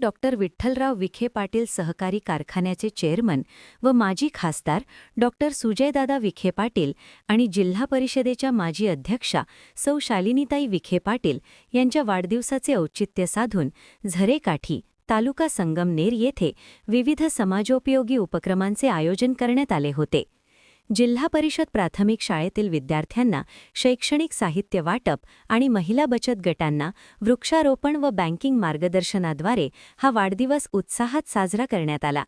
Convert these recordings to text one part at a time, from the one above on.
Doctor Vitthalrao Vikhe Patil सहकारी कारखान्याचे chairman व माजी खासदार डॉक्टर सुजयदादा विखे पाटील आणि जिल्हा परिषदेच्या माजी अध्यक्षा सौ शालिनीताई विखे पाटील यांच्या वाढदिवसाचे औचित्य साधून झरेकाठी तालुका संगमनेर येथे विविध समाजोपयोगी उपक्रमांचे आयोजन करण्यात आले होते. जिल्हा परिषद प्राथमिक शाळेतील विद्यार्थ्यांना शैक्षणिक साहित्य वाटप आणि महिला बचत गटांना वृक्षारोपण व बँकिंग मार्गदर्शनाद्वारे हा वाढदिवस उत्साहात साजरा करण्यात आला.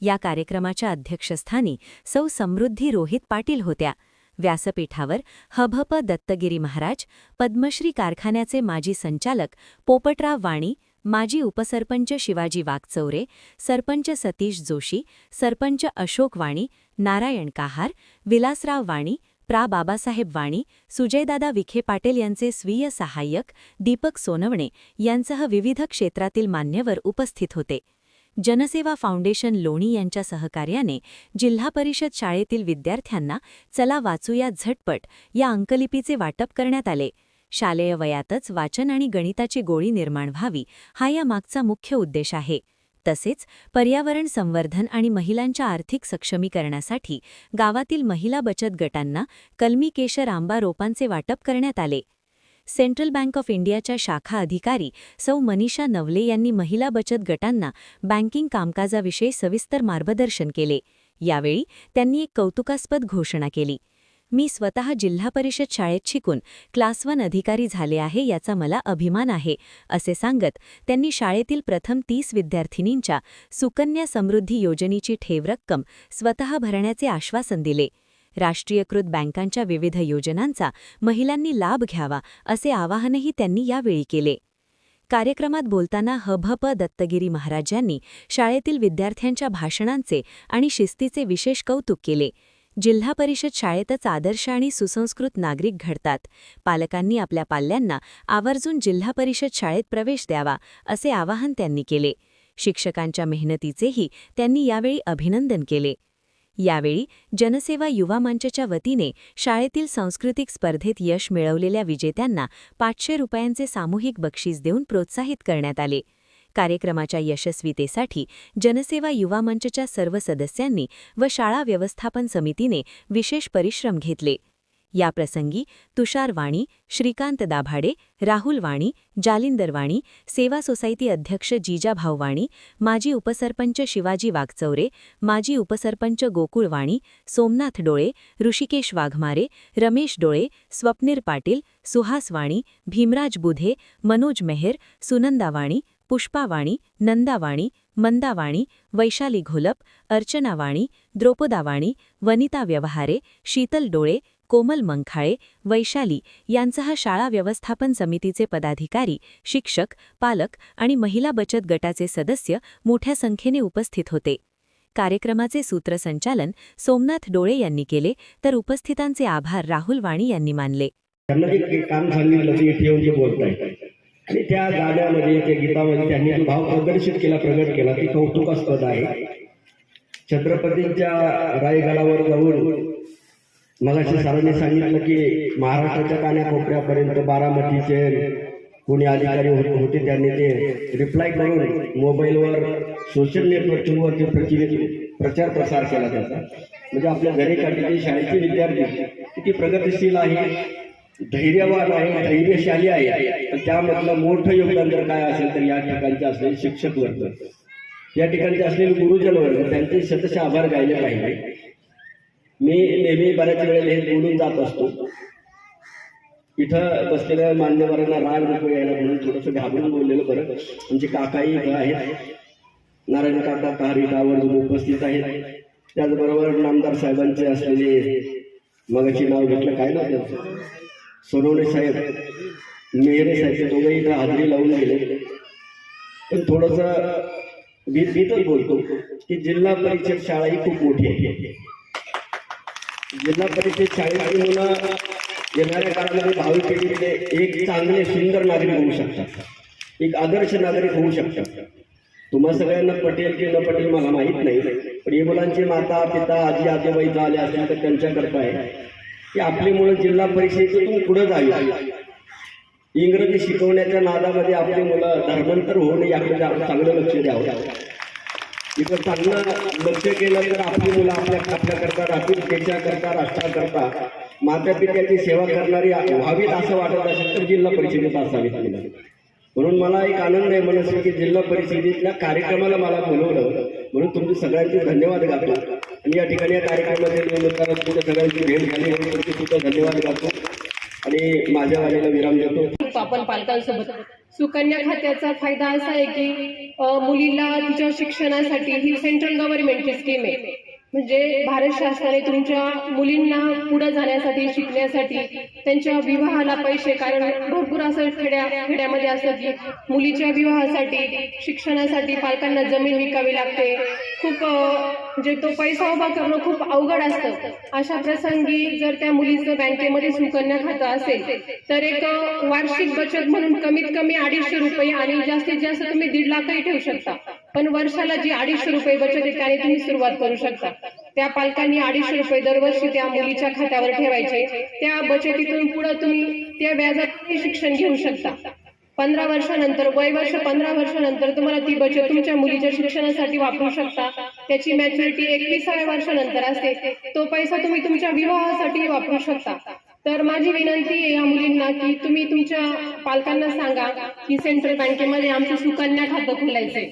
या कार्यक्रमाच्या अध्यक्षस्थानी सौ. समृद्धी रोहित पाटील होत्या. व्यासपीठावर हभप दत्तगिरी महाराज पद्मश्री कारखान्याचे माजी संचालक पोपटराव वाणी माजी उपसरपंच शिवाजी वागचौरे सरपंच सतीश जोशी सरपंच अशोक वाणी नारायण काहार विलासराव वाणी प्रा. बाबासाहेब वाणी सुजयदादा विखे पाटील यांचे स्वीय सहाय्यक दीपक सोनवणे यांसह विविध क्षेत्रातील मान्यवर उपस्थित होते. जनसेवा फाउंडेशन लोणी यांच्या सहकार्याने जिल्हा परिषद शाळेतील विद्यार्थ्यांना चला वाचूया झटपट या अंकलिपीचे वाटप करण्यात आले. शालेय वयातच वाचन आणि गणिताची गोळी निर्माण व्हावी हा या मागचा मुख्य उद्देश आहे. तसेच पर्यावरण संवर्धन आणि महिलांच्या आर्थिक सक्षमीकरणासाठी गावातील महिला बचत गटांना कलमी केशर आंबा रोपांचे वाटप करण्यात आले. सेंट्रल बँक ऑफ इंडियाच्या शाखा अधिकारी सौ मनीषा नवले यांनी महिला बचत गटांना बँकिंग कामकाजाविषयी सविस्तर मार्गदर्शन केले. यावेळी त्यांनी एक कौतुकास्पद घोषणा केली. मी स्वतः जिल्हा परिषद शाळेत शिकून क्लास वन अधिकारी झाले आहे याचा मला अभिमान आहे असे सांगत त्यांनी शाळेतील प्रथम तीस विद्यार्थिनींच्या सुकन्या समृद्धी योजनेची ठेव रक्कम स्वतः भरण्याचे आश्वासन दिले. राष्ट्रीयकृत बँकांच्या विविध योजनांचा महिलांनी लाभ घ्यावा असे आवाहनही त्यांनी यावेळी केले. कार्यक्रमात बोलताना हभप दत्तगिरी महाराज यांनी शाळेतील विद्यार्थ्यांच्या भाषणांचे आणि शिस्तीचे विशेष कौतुक केले. जिल्हा परिषद शाळेतच आदर्श आणि सुसंस्कृत नागरिक घडतात. पालकांनी आपल्या पाल्यांना आवर्जून जिल्हा परिषद शाळेत प्रवेश द्यावा असे आवाहन त्यांनी केले. शिक्षकांच्या मेहनतीचेही त्यांनी यावेळी अभिनंदन केले. यावेळी जनसेवा युवा मंचच्या वतीने शाळेतील सांस्कृतिक स्पर्धेत यश मिळवलेल्या विजेत्यांना पाचशे रुपयांचे सामूहिक बक्षीस देऊन प्रोत्साहित करण्यात आले. कार्यक्रमाच्या यशस्वीतेसाठी जनसेवा युवा मंचच्या सर्व सदस्यांनी व शाळा व्यवस्थापन समितीने विशेष परिश्रम घेतले. याप्रसंगी तुषार वाणी श्रीकांत दाभाडे राहुल वाणी जालिंदर वाणी सेवा सोसायटी अध्यक्ष जिजाभाऊ वाणी माजी उपसरपंच शिवाजी वाघचौरे माजी उपसरपंच गोकुळ वाणी सोमनाथ डोळे ऋषिकेश वाघमारे रमेश डोळे स्वप्नीर पाटील सुहास वाणी भीमराज बुधे मनोज मेहर सुनंदा वाणी पुष्पावाणी नंदावाणी मंदावाणी वैशाली घोलप अर्चनावाणी द्रौपदावाणी वनिता व्यवहारे शीतल डोळे कोमल मंखाळे वैशाली यांसह शाळा व्यवस्थापन समितीचे पदाधिकारी शिक्षक पालक आणि महिला बचत गटाचे सदस्य मोठ्या संख्येने उपस्थित होते. कार्यक्रमाचे सूत्रसंचालन सोमनाथ डोळे यांनी केले तर उपस्थितांचे आभार राहुल वाणी यांनी मानले. त्यांना जे काम सांगितलं ते ठेवून ते बोलताय. आणि त्या गाण्यामध्ये त्या गीतामध्ये त्यांनी जो भाव प्रदर्शित केला प्रगट केला ती कौतुकास्पद आहे. छत्रपतींच्या रायगडावर जाऊन मगाशी सरांनी सांगितलं की महाराष्ट्राच्या कान्याकोपऱ्यापर्यंत बारामतीचे कोणी अधिकारी होते होते त्यांनी ते रिप्लाय करून मोबाईलवर सोशल नेटवर्किंगवर ते प्रचलित प्रचार प्रसार केला त्याचा. म्हणजे आपल्या घरी काढलेले शाळेचे विद्यार्थी किती प्रगतिशील आहे धैर्यवान आहे धैर्यशाली आहे. पण त्यामधलं मोठं योगदान जर काय असेल तर या ठिकाणचे असलेले शिक्षक वर्ग. या ठिकाणचे असलेले गुरुजन वर्ग त्यांचे शतश आभार गायले पाहिजे. मी नेहमी बऱ्याच वेळेला हे बोलून जात असतो. इथं बसलेल्या मान्यवरांना राग नको यायला म्हणून थोडंसं घाबरून बोललेलं बरं. आमचे काकाही इथं आहेत. नारायण काका कारी आवर्जून उपस्थित आहेत. त्याचबरोबर नामदार साहेबांचे असलेले मगाची नाव घेतलं काय ना त्यांचं? सोनवणे साहेब मेहरे साहेब ते दोघंही इथं हजेरी लावून गेले. पण थोडंसं भीत भीतच बोलतो की जिल्हा परिषद शाळा ही खूप मोठी आहे. जिल्हा परिषद शाळेची मुलं येणाऱ्या काळामध्ये भावी पिढीतले एक चांगले सुंदर नागरिक होऊ शकतात. एक आदर्श नागरिक होऊ शकतात. तुम्हा सगळ्यांना पटेल की न पटेल मला माहीत नाही पण हे मुलांचे माता पिता आजी आजोबाई आले असतील तर त्यांच्याकरता आहे. की आपली मुलं जिल्हा परिषदेतून पुढे जावी. इंग्रजी शिकवण्याच्या नादामध्ये आपली मुलं धर्मांतर होऊ नये याकडे आपण चांगलं लक्ष द्यावं. इथं चांगलं लक्ष केलं तर आपली मुलं आपल्या आपल्याकरता राहतील त्याच्याकरता राष्ट्राकरता माता पित्याची सेवा करणारी व्हावीत असं वाटत असेल तर जिल्हा परिषदेत असावी. म्हणून मला एक आनंद आहे मनस्वी की जिल्हा परिषदेतल्या कार्यक्रमाला मला बोलवलं. म्हणून तुमचे सगळ्यांचे धन्यवाद गातो. आणि या ठिकाणी या कार्यक्रमाच्या तुमच्या सगळ्यांची भेट झाली म्हणून तुमचे सुद्धा धन्यवाद गातो. आणि माझ्या वाणीला विराम देतो. आपण पालकांसोबत. सुकन्या खात्याचा फायदा असा आहे की मुलीला तिच्या शिक्षणासाठी ही सेंट्रल गव्हर्नमेंटची स्कीम आहे. म्हणजे भारत शासनाने तुमच्या मुलींना पुढे जाण्यासाठी शिकण्यासाठी त्यांच्या विवाहाला पैसे कारण भरपूर असं खेड्या खेड्यामध्ये असतं की मुलीच्या विवाहासाठी शिक्षणासाठी पालकांना जमीन विकावी लागते. खूप म्हणजे तो पैसा उभा करणं खूप अवघड असतं. अशा प्रसंगी जर त्या मुलीचं बँकेमध्ये सुकन्या खातं असेल तर एक वार्षिक बचत म्हणून कमीत कमी अडीचशे रुपये आणि जास्तीत जास्त तुम्ही दीड लाखही ठेवू शकता. पण वर्षाला जी अडीचशे रुपये बचत आहे त्याने तुम्ही सुरुवात करू शकता. त्या पालकांनी अडीचशे रुपये दरवर्षी त्या मुलीच्या खात्यावर ठेवायचे. त्या बचतीतून पुढे तुम्ही त्या व्याजात शिक्षण घेऊ शकता. पंधरा वर्षानंतर वय वर्ष पंधरा वर्षानंतर तुम्हाला ती बचत तुमच्या मुलीच्या शिक्षणासाठी वापरू शकता. त्याची मॅच्युरिटी एकविसाव्या वर्षानंतर असते. तो पैसा तुम्ही तुमच्या विवाहासाठी वापरू शकता. तर माझी विनंती आहे या मुलींना की तुम्ही तुमच्या पालकांना सांगा की सेंट्रल बँकेमध्ये आमचं सुकन्या खातं खोलायचंय.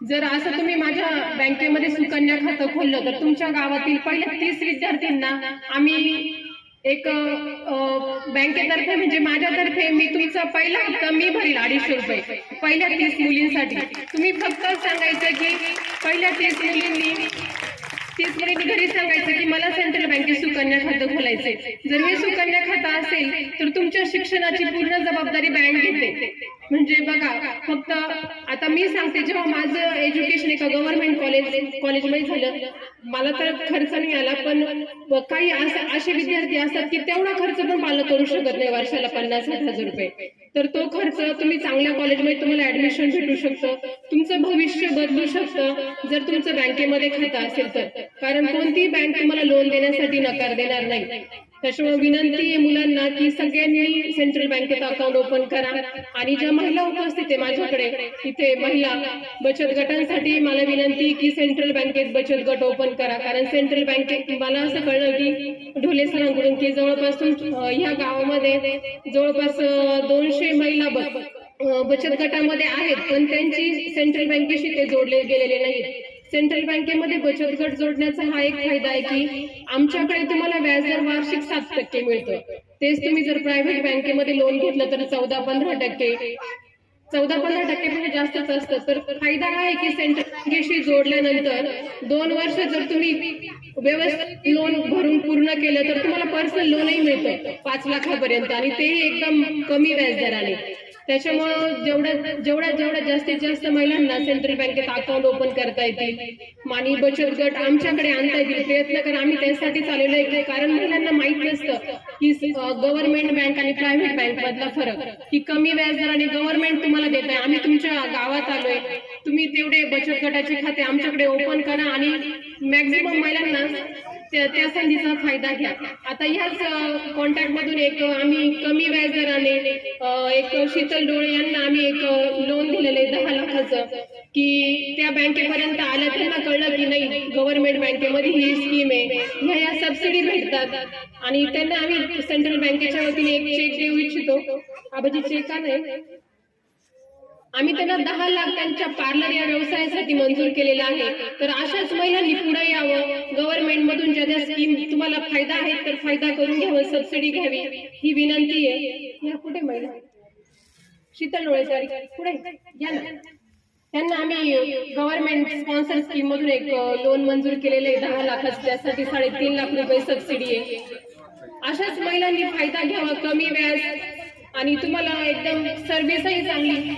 जर असं तुम्ही माझ्या बँकेमध्ये सुकन्या खातं खोललं तर तुमच्या गावातील पहिल्या तीस विद्यार्थ्यांना आम्ही एक बँकेतर्फे म्हणजे माझ्यातर्फे मी तुमचा पहिला हप्ता मी भरील अडीचशे रुपये पहिल्या तीस मुलींसाठी. तुम्ही फक्त सांगायचं की पहिल्या तीस मुलींनी तीस मुलींनी घरी सांगायचं की मला सेंट्रल बँकेत सुकन्या खातं खोलायचंय. जर हे सुकन्या खातं असेल तर तुमच्या शिक्षणाची पूर्ण जबाबदारी बँक घेते. म्हणजे बघा फक्त आता मी सांगते जेव्हा माझं एज्युकेशन एका गव्हर्नमेंट कॉलेज कॉलेजमध्ये झालं मला तर खर्च नाही आला पण काही असे विद्यार्थी असतात की तेवढा खर्च पण पालक करू शकत नाही वर्षाला पन्नास साठ हजार रुपये. तर तो खर्च तुम्ही चांगल्या कॉलेजमध्ये तुम्हाला ऍडमिशन भेटू शकतं तुमचं भविष्य बदलू शकतं जर तुमचं बँकेमध्ये खातं असेल तर. कारण कोणतीही बँक तुम्हाला लोन देण्यासाठी नकार देणार नाही. त्याच्यामुळे विनंती आहे मुलांना की सगळ्यांनी सेंट्रल बँकेत अकाउंट ओपन करा. आणि ज्या महिला उपस्थित आहे माझ्याकडे तिथे महिला बचत गटांसाठी मला विनंती की सेंट्रल बँकेत बचत गट ओपन करा. कारण सेंट्रल बँकेत मला असं कळलं की ढोले सरांकडून की जवळपास ह्या गावामध्ये जवळपास दोनशे महिला बचत गटामध्ये आहेत पण त्यांची सेंट्रल बँकेशी ते जोडले गेलेले नाहीत. सेंट्रल बँकेमध्ये बचत गट जोडण्याचा हा एक फायदा आहे की आमच्याकडे तुम्हाला व्याजदर वार्षिक सात टक्के मिळतो. तेच तुम्ही जर प्रायव्हेट बँकेमध्ये लोन घेतलं तर चौदा पंधरा टक्के. चौदा पंधरा टक्केपेक्षा जास्तच असतं. तर फायदा आहे की सेंट्रल बँकेशी जोडल्यानंतर दोन वर्ष जर तुम्ही व्यवस्थित लोन भरून पूर्ण केलं तर तुम्हाला पर्सनल लोनही मिळतं पाच लाखापर्यंत आणि तेही एकदम कमी व्याजदराने. त्याच्यामुळं जेवढ्या जेवढ्या जेवढ्या जास्तीत जास्त महिलांना सेंट्रल बँकेत अकाउंट ओपन करता येतील आणि बचत गट आमच्याकडे आणता येतील प्रयत्न करा. आम्ही त्यासाठी चाललेलो आहे. की कारण महिलांना माहीत नसतं की गव्हर्नमेंट बँक आणि प्रायव्हेट बँक मधला फरक. की कमी व्याजदराने गव्हर्नमेंट तुम्हाला देत आहे. आम्ही तुमच्या गावात आलोय. तुम्ही तेवढे बचत गटाचे खाते आमच्याकडे ओपन करा आणि मॅक्झिमम महिलांना त्या संधीचा फायदा घ्या. आता ह्याच कॉन्टॅक्ट मधून एक आम्ही कमी व्याजदराने एक शीतल डोळे यांना आम्ही एक लोन दिलेलं आहे दहा लाखाचं. की त्या बँकेपर्यंत आल्या त्यांना कळलं की नाही गव्हर्नमेंट बँकेमध्ये ही स्कीम आहे. ह्या या सबसिडी भेटतात. आणि त्यांना आम्ही सेंट्रल बँकेच्या वतीने एक चेक देऊ इच्छितो. आबाजी चेक का आम्ही त्यांना दहा लाख त्यांच्या पार्लर या व्यवसायासाठी मंजूर केलेला आहे. तर अशाच महिलांनी पुढे यावं. गव्हर्नमेंट मधून ज्या ज्या स्कीम तुम्हाला फायदा आहे तर फायदा करून घ्यावं सबसिडी घ्यावी. ही विनंती आहे. या कुठे महिला. शीतल डोळेचारी पुढे. या ना. त्यांना आम्ही गव्हर्नमेंट स्पॉन्सर स्कीम मधून एक लोन मंजूर केलेले दहा लाखाचं. त्यासाठी साडेतीन लाख रुपये सबसिडी आहे. अशाच महिलांनी फायदा घ्यावा कमी व्याज. आणि तुम्हाला एकदम सर्व्हिसही चांगली.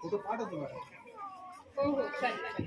कुठं पाठवतो तुम्हाला हो हो चालेल चालेल